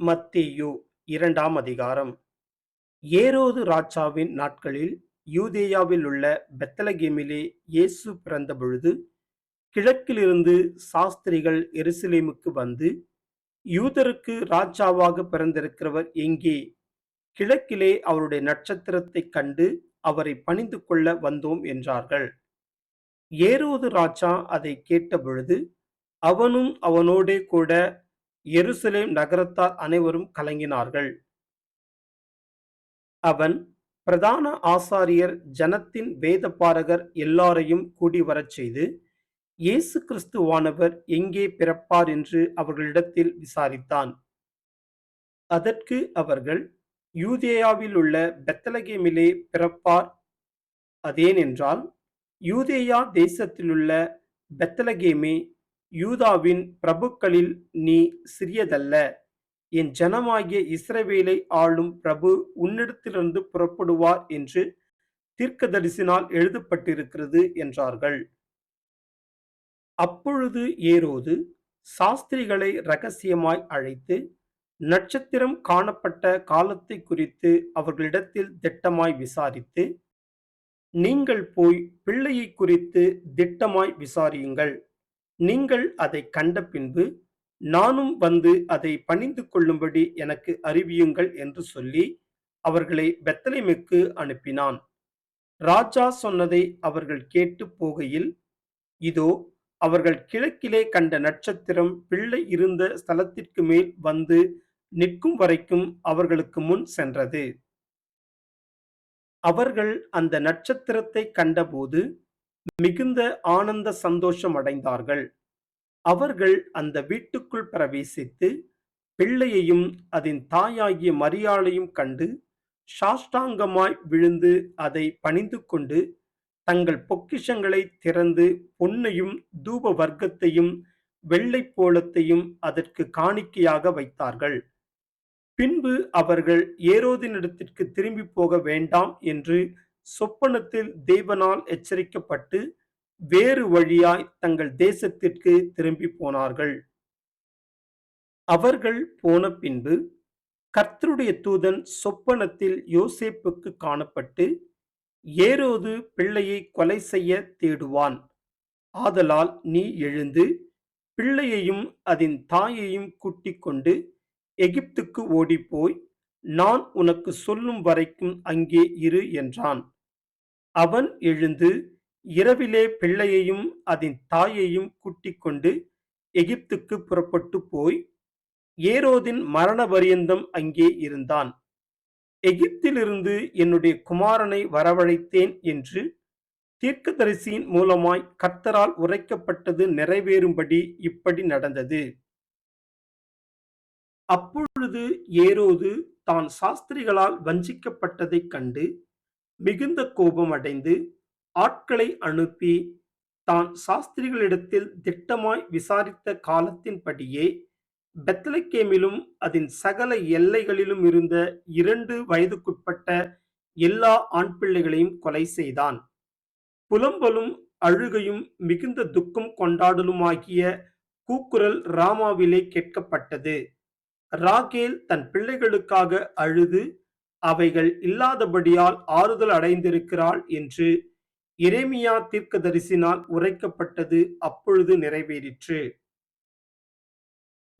மத்தேயு இரண்டாம் அதிகாரம். ஏரோது ராஜாவின் நாட்களில் யூதேயாவில் உள்ள பெத்தலகேமிலே இயேசு பிறந்தபொழுது கிழக்கிலிருந்து சாஸ்திரிகள் எருசலேமுக்கு வந்து யூதருக்கு ராஜாவாக பிறந்திருக்கிறவர் எங்கே? கிழக்கிலே அவருடைய நட்சத்திரத்தைக் கண்டு அவரை பணிந்து கொள்ள வந்தோம் என்றார்கள். ஏரோது ராஜா அதை கேட்டபொழுது அவனும் அவனோடே கூட எருசலேம் நகரத்தார் அனைவரும் கலங்கினார்கள். அவன் பிரதான ஆசாரியர் ஜனத்தின் வேதபாரகர் எல்லாரையும் கூடி வரச் செய்து இயேசு கிறிஸ்துவானவர் எங்கே பிறப்பார் என்று அவர்களிடத்தில் விசாரித்தான். அதற்கு அவர்கள் யூதேயாவில் உள்ள பெத்தலகேமிலே பிறப்பார். அதேனென்றால் யூதேயா தேசத்திலுள்ள பெத்தலகேமே யூதாவின் பிரபுக்களில் நீ சிறியதல்ல. என் ஜனமாகிய இஸ்ரவேலை ஆளும் பிரபு உன்னிடத்திலிருந்து புறப்படுவார் என்று தீர்க்கதரிசினால் எழுதப்பட்டிருக்கிறது என்றார்கள். அப்பொழுது ஏரோது சாஸ்திரிகளை ரகசியமாய் அழைத்து நட்சத்திரம் காணப்பட்ட காலத்தை குறித்து அவர்களிடத்தில் திட்டமாய் விசாரித்து நீங்கள் போய் பிள்ளையை குறித்து திட்டமாய் விசாரியுங்கள். நீங்கள் அதை கண்ட பின்பு நானும் வந்து அதை பணிந்து கொள்ளும்படி எனக்கு அறிவியுங்கள் என்று சொல்லி அவர்களை பெத்தலைமைக்கு அனுப்பினான். ராஜா சொன்னதை அவர்கள் கேட்டு போகையில் இதோ அவர்கள் கிழக்கிலே கண்ட நட்சத்திரம் பிள்ளை இருந்த ஸ்தலத்திற்கு மேல் வந்து நிற்கும் வரைக்கும் அவர்களுக்கு முன் சென்றது. அவர்கள் அந்த நட்சத்திரத்தை கண்டபோது மிகுந்த ஆனந்த சந்தோஷம் அடைந்தார்கள். அவர்கள் அந்த வீட்டுக்குள் பிரவேசித்து பிள்ளையையும் அதன் தாயாகிய மரியாளையும் கண்டு சாஷ்டாங்கமாய் விழுந்து அதை பணிந்து கொண்டு தங்கள் பொக்கிஷங்களை திறந்து பொன்னையும் தூப வர்க்கத்தையும் வெள்ளை போலத்தையும் அதற்கு காணிக்கையாக வைத்தார்கள். பின்பு அவர்கள் ஏரோதினிடத்திற்கு திரும்பி போக வேண்டாம் என்று சொப்பனத்தில் தேவனால் எச்சரிக்கப்பட்டு வேறு வழியாய் தங்கள் தேசத்திற்கு திரும்பி போனார்கள். அவர்கள் போன பின்பு கர்த்தருடைய தூதன் சொப்பனத்தில் யோசேப்புக்கு காணப்பட்டு ஏரோது பிள்ளையை கொலை செய்ய தேடுவான். ஆதலால் நீ எழுந்து பிள்ளையையும் அதன் தாயையும் கூட்டிக் கொண்டு எகிப்துக்கு ஓடிப்போய் நான் உனக்கு சொல்லும் வரைக்கும் அங்கே இரு என்றான். அவன் எழுந்து இரவிலே பிள்ளையையும் அதன் தாயையும் கூட்டிக் கொண்டு எகிப்துக்கு புறப்பட்டு போய் ஏரோதின் மரண பரியந்தம் அங்கே இருந்தான். எகிப்திலிருந்து என்னுடைய குமாரனை வரவழைத்தேன் என்று தீர்க்கதரிசியின் மூலமாய் கர்த்தரால் உரைக்கப்பட்டது நிறைவேறும்படி இப்படி நடந்தது. அப்பொழுது ஏரோது தான் சாஸ்திரிகளால் வஞ்சிக்கப்பட்டதைக் கண்டு மிகுந்த கோபம் அடைந்து ஆட்களை அனுப்பி தான் சாஸ்திரிகளிடத்தில் திட்டமாய் விசாரித்த காலத்தின்படியே பெத்தலக்கேமிலும் அதன் சகல எல்லைகளிலும் இருந்த இரண்டு வயதுக்குட்பட்ட எல்லா ஆண் பிள்ளைகளையும் கொலை செய்தான். புலம்பலும் அழுகையும் மிகுந்த துக்கம் கொண்டாடலுமாகிய கூக்குரல் ராமாவிலே கேட்கப்பட்டது. ராகேல் தன் பிள்ளைகளுக்காக அழுது அவைகள் இல்லாதபடியால் ஆறுதல் அடைந்திருக்கிறாள் என்று இரேமியா தீர்க்கதரிசினால் உரைக்கப்பட்டது அப்பொழுது நிறைவேறிற்று.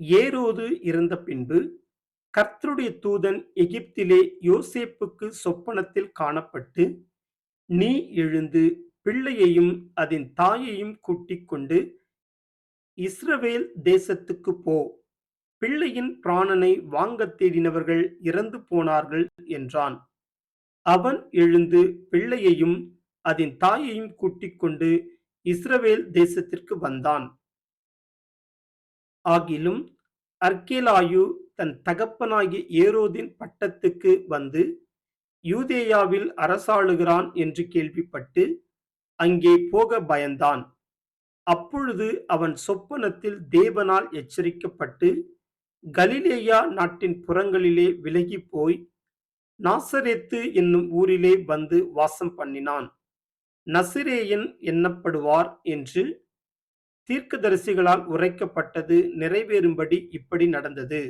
ஏரோது இறந்த பின்பு கர்த்தருடைய தூதன் எகிப்திலே யோசேப்புக்கு சொப்பனத்தில் காணப்பட்டு நீ எழுந்து பிள்ளையையும் அதன் தாயையும் கூட்டிக் கொண்டு இஸ்ரவேல் தேசத்துக்கு போ. பிள்ளையின் பிராணனை வாங்கத் தேடினவர்கள் இறந்து போனார்கள் என்றான். அவன் எழுந்து பிள்ளையையும் அதன் தாயையும் கூட்டிக் கொண்டு இஸ்ரவேல் தேசத்திற்கு வந்தான். ஆகிலும் அர்கேலாயு தன் தகப்பனாகிய ஏரோதின் பட்டத்துக்கு வந்து யூதேயாவில் அரசாளுகிறான் என்று கேள்விப்பட்டு அங்கே போக பயந்தான். அப்பொழுது அவன் சொப்பனத்தில் தேவனால் எச்சரிக்கப்பட்டு கலிலேயா நாட்டின் புறங்களிலே விலகி போய் நாசரேத்து என்னும் ஊரிலே வந்து வாசம் பண்ணினான். நசிரேயன் எண்ணப்படுவார் என்று தீர்க்கதரிசிகளால் உரைக்கப்பட்டது நிறைவேறும்படி இப்படி நடந்தது.